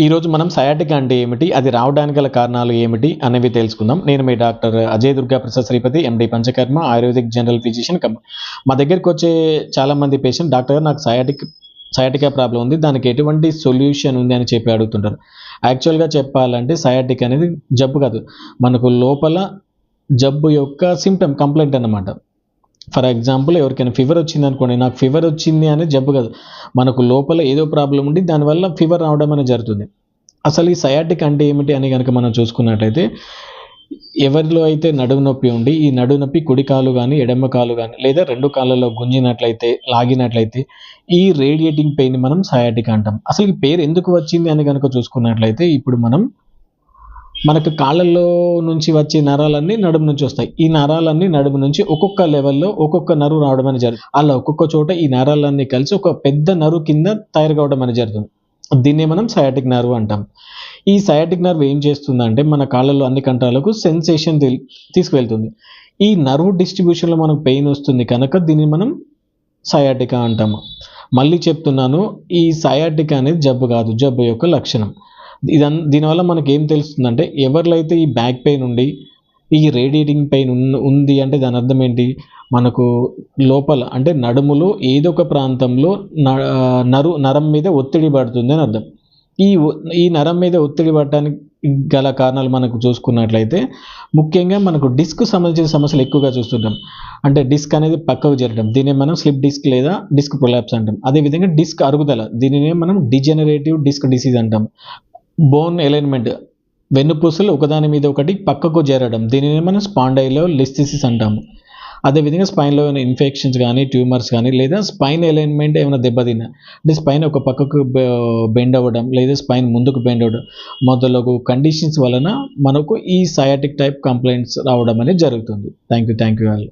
ఈరోజు మనం సయాటిక్ అంటే ఏమిటి? అది రావడానికి గల కారణాలు ఏమిటి? అనేవి తెలుసుకుందాం. నేను మీ doctor Ajay Durga Prasad Sripathi MD panchakarma ayurvedic general physician మా దగ్గరికి వచ్చే చాలామంది పేషెంట్ డాక్టర్ నాకు సయాటిక్ సయాటికా ప్రాబ్లం ఉంది దానికి ఎటువంటి సొల్యూషన్ ఉంది అని చెప్పి అడుగుతుంటారు. యాక్చువల్గా చెప్పాలంటే సయాటిక్ అనేది జబ్బు కాదు. మనకు లోపల జబ్బు యొక్క సిమ్టమ్ కంప్లైంట్ అన్నమాట. ఫర్ ఎగ్జాంపుల్ ఎవరికైనా ఫీవర్ వచ్చింది అనుకోండి నాకు ఫీవర్ వచ్చింది అనేది జబ్బు కాదు. మనకు లోపల ఏదో ప్రాబ్లం ఉండి దానివల్ల ఫీవర్ రావడం అనేది జరుగుతుంది. అసలు ఈ సయాటిక్ అంటే ఏమిటి అని కనుక మనం చూసుకున్నట్లయితే ఎవరిలో అయితే నడుము నొప్పి ఉండి ఈ నడుము నొప్పి కుడి కాలు కానీ ఎడమ కాలు కానీ లేదా రెండు కాళ్ళలో గుంజినట్లయితే లాగినట్లయితే ఈ రేడియేటింగ్ పెయిన్ మనం సయాటిక్ అంటాం. అసలు ఈ పేరు ఎందుకు వచ్చింది అని కనుక చూసుకున్నట్లయితే ఇప్పుడు మనం మనకు కాళ్ళల్లో నుంచి వచ్చే నరాలన్నీ నడుము నుంచి వస్తాయి. ఈ నరాలన్నీ నడుము నుంచి ఒక్కొక్క లెవెల్లో ఒక్కొక్క నరువు రావడం అనేది జరుగుతుంది. అలా ఒక్కొక్క చోట ఈ నరాలన్నీ కలిసి ఒక పెద్ద నరువు కింద తయారు కావడం అనేది జరుగుతుంది. దీన్నే మనం సయాటిక్ నర్వ్ అంటాం. ఈ సయాటిక్ నర్వ్ ఏం చేస్తుందంటే మన కాళ్ళలో అన్ని కంటాలకు సెన్సేషన్ తీసుకువెళ్తుంది. ఈ నర్వ్ డిస్ట్రిబ్యూషన్లో మనకు పెయిన్ వస్తుంది కనుక దీన్ని మనం సయాటికా అంటాము. మళ్ళీ చెప్తున్నాను ఈ సయాటికా అనేది జబ్బు కాదు జబ్బు యొక్క లక్షణం. ఇదన్ దీనివల్ల మనకి ఏం తెలుస్తుందంటే ఎవరిలో అయితే ఈ బ్యాక్ పెయిన్ ఉండి ఈ రేడియేటింగ్ పెయిన్ ఉంది అంటే దాని అర్థం ఏంటి? మనకు లోపల అంటే నడుములో ఏదో ఒక ప్రాంతంలో నరు నరం మీద ఒత్తిడి పడుతుంది అని అర్థం. ఈ ఈ నరం మీద ఒత్తిడి పడటానికి గల కారణాలు మనకు చూసుకున్నట్లయితే ముఖ్యంగా మనకు డిస్క్ సంబంధించిన సమస్యలు ఎక్కువగా చూస్తుంటాం. అంటే డిస్క్ అనేది పక్కకు జరగడం దీన్ని మనం స్లిప్ డిస్క్ లేదా డిస్క్ ప్రొలాప్స్ అంటాం. అదేవిధంగా డిస్క్ అరుగుదల. దీనినే మనం డిజెనరేటివ్ డిస్క్ డిసీజ్ అంటాం. Bone alignment. వెన్నుపూసలు ఒకదాని మీద ఒకటి పక్కకు చేరడం. దీనిని మనం స్పాండైలో లిస్థిసిస్ అంటాము. అదేవిధంగా స్పైన్లో ఏమైనా ఇన్ఫెక్షన్స్ కానీ ట్యూమర్స్ కానీ లేదా స్పైన్ అలైన్మెంట్ ఏమైనా దెబ్బతిన్నా అంటే స్పైన్ ఒక పక్కకు బెండ్ అవ్వడం లేదా స్పైన్ ముందుకు బెండ్ అవ్వడం మొదలగు కండిషన్స్ వలన మనకు ఈ సయాటిక్ టైప్ కంప్లైంట్స్ రావడం అనేది జరుగుతుంది. థ్యాంక్ యూ థ్యాంక్ యూ వాళ్ళు